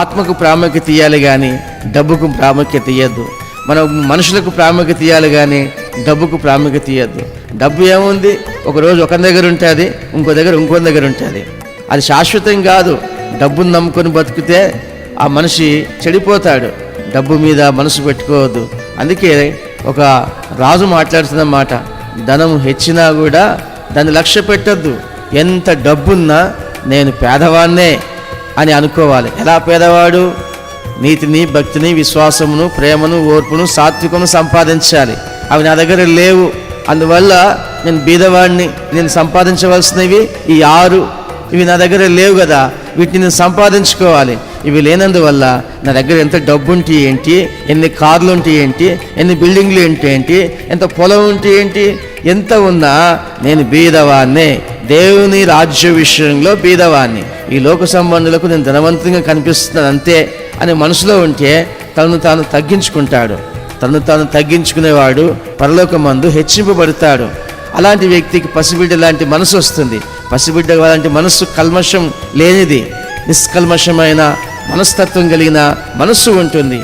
ఆత్మకు ప్రాముఖ్యత ఇవ్వాలి కానీ డబ్బుకు ప్రాముఖ్యత ఇవ్వద్దు మనం మనుషులకు ప్రాముఖ్యత ఇవ్వాలి కానీ డబ్బుకు ప్రాముఖ్యత ఇవ్వద్దు డబ్బు ఏముంది? ఒక రోజు ఒక దగ్గర ఉంటుంది ఇంకో దగ్గర ఇంకో దగ్గర ఉంటుంది. అది శాశ్వతం కాదు. డబ్బును నమ్ముకొని బతికితే ఆ మనిషి చెడిపోతాడు. డబ్బు మీద మనసు పెట్టుకోవద్దు. అందుకే ఒక రాజు మాట్లాడుతున్న మాట ధనం హెచ్చినా కూడా దాన్ని లక్ష్య పెట్టద్దు. ఎంత డబ్బున్నా నేను పేదవాన్నే. అని అనుకోవాలి. ఎలా పేదవాడు? నీతిని భక్తిని విశ్వాసమును ప్రేమను ఓర్పును సాత్వికను సంపాదించాలి. అవి నా దగ్గర లేవు. అందువల్ల నేను బీదవాడిని నేను సంపాదించవలసినవి ఈ ఆరు. ఇవి నా దగ్గర లేవు కదా. వీటిని నేను సంపాదించుకోవాలి. ఇవి లేనందువల్ల నా దగ్గర ఎంత డబ్బు ఉంటే ఏంటి? ఎన్ని కార్లు ఉంటే ఏంటి? ఎన్ని బిల్డింగ్లు ఏంటి ఏంటి? ఎంత పొలం ఉంటే ఏంటి? ఎంత ఉన్నా నేను బీదవాన్నే దేవుని రాజ్య విషయంలో బీదవాన్ని ఈ లోక సంబంధులకు నేను ధనవంతంగా కనిపిస్తున్నాను అంతే అని మనసులో ఉంటే తనను తాను తగ్గించుకుంటాడు. తను తాను తగ్గించుకునేవాడు పరలోకమందు హెచ్చింపబడతాడు. అలాంటి వ్యక్తికి పసిబిడ్డ లాంటి మనసు వస్తుంది. పసిబిడ్డ లాంటి మనస్సు కల్మషం లేనిది. నిష్కల్మషమైన మనస్తత్వం కలిగిన మనస్సు ఉంటుంది.